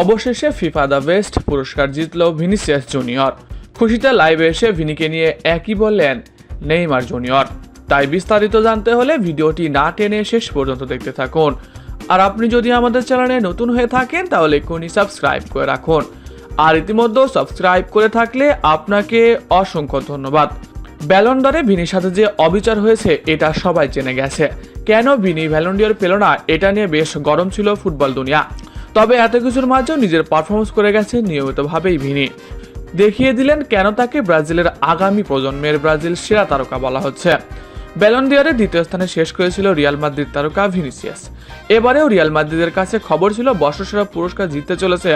অবশেষে FIFA the best পুরস্কার জিতল ভিনিসিয়াস জুনিয়র। খুশিতে লাইভে এসে ভিনিকে নিয়ে একই বললেন নেইমার জুনিয়র। তাই বিস্তারিত জানতে হলে ভিডিওটি না টেনে শেষ পর্যন্ত দেখতে থাকুন। আর আপনি যদি আমাদের চ্যানেলে নতুন হয়ে থাকেন, তাহলে এক্ষুনি সাবস্ক্রাইব করে রাখুন। আর ইতিমধ্যে সাবস্ক্রাইব করে থাকলে আপনাকে অসংখ্য ধন্যবাদ। ব্যালন্ডরে ভিনির সাথে যে অবিচার হয়েছে, এটা সবাই জেনে গেছে। কেন ভিনি ভ্যালন্ডিয়র পেল না, এটা নিয়ে বেশ গরম ছিল ফুটবল দুনিয়া। তবে এত কিছুর মাঝেও নিজের পারফরমেন্স করে গেছে নিয়মিতভাবেই ভিনি। দেখিয়ে দিলেন কেন তাকে ব্রাজিলের আগামী প্রজন্মের ব্রাজিল সেরা তারকা বলা হচ্ছে। ব্যালন্ডিয়ারে দ্বিতীয় স্থানে শেষ করেছিল রিয়াল মাদ্রিদ তারকা ভিনিসিয়াস। এবারেও রিয়াল মাদ্রিদের কাছে খবর ছিল বর্ষসেরা পুরস্কার জিততে চলেছে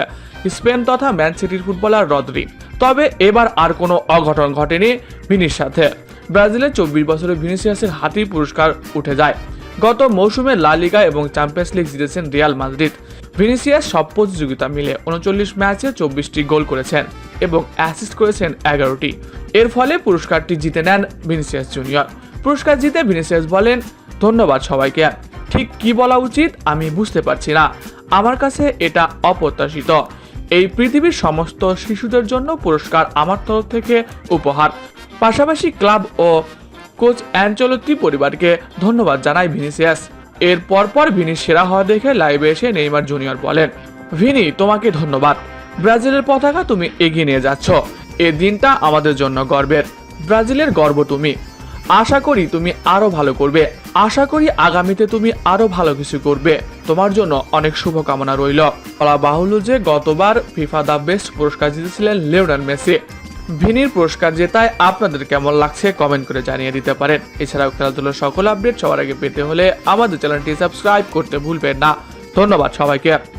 স্পেন তথা ম্যান সিটির ফুটবলার রদ্রি। তবে এবার আর কোনো অঘটন ঘটেনি ভিনির সাথে। ব্রাজিলের চব্বিশ বছরের ভিনিসিয়াসের হাতেই পুরস্কার উঠে যায়। গত মৌসুমে লা লিগা এবং চ্যাম্পিয়ন্স লিগ জিতেছেন রিয়াল মাদ্রিদ। ভিনিসিয়াস সব প্রতিযোগিতা মিলে উনচল্লিশ ম্যাচে চব্বিশটি গোল করেছেন এবং অ্যাসিস্ট করেছেন এগারোটি। এর ফলে পুরস্কারটি জিতে নেন ভিনিসিয়াস জুনিয়র। পুরস্কার জিতে ভিনিসিয়াস বলেন, ধন্যবাদ সবাইকে। ঠিক কি বলা উচিত আমি বুঝতে পারছি না। আমার কাছে এটা অপ্রত্যাশিত। এই পৃথিবীর সমস্ত শিশুদের জন্য পুরস্কার আমার তরফ থেকে উপহার। পাশাপাশি ক্লাব ও কোচ অ্যাঞ্চলত্তি পরিবারকে ধন্যবাদ জানায় ভিনিসিয়াস। এর পরপর ভিনি সেরা হওয়া দেখে লাইভে এসে নেইমার জুনিয়র বলেন, ভিনি, তোমাকে ধন্যবাদ। ব্রাজিলের পতাকা তুমি এগিয়ে নিয়ে যাচ্ছ। এ দিনটা আমাদের জন্য গর্বের। ব্রাজিলের গর্ব তুমি। আশা করি তুমি আরও ভালো করবে। আশা করি আগামীতে তুমি আরও ভালো কিছু করবে। তোমার জন্য অনেক শুভকামনা রইল। বলা বাহুল্য যে গতবার ফিফা দ্য বেস্ট পুরস্কার জিতেছিলেন লিওনাল মেসি ভিনির পুরস্কার জেতায় আপনাদের কেমন লাগছে কমেন্ট করে জানিয়ে দিতে পারেন। এছাড়াও খেলাধুলার সকল আপডেট সবার আগে পেতে হলে আমাদের চ্যানেলটি সাবস্ক্রাইব করতে ভুলবেন না। ধন্যবাদ সবাইকে।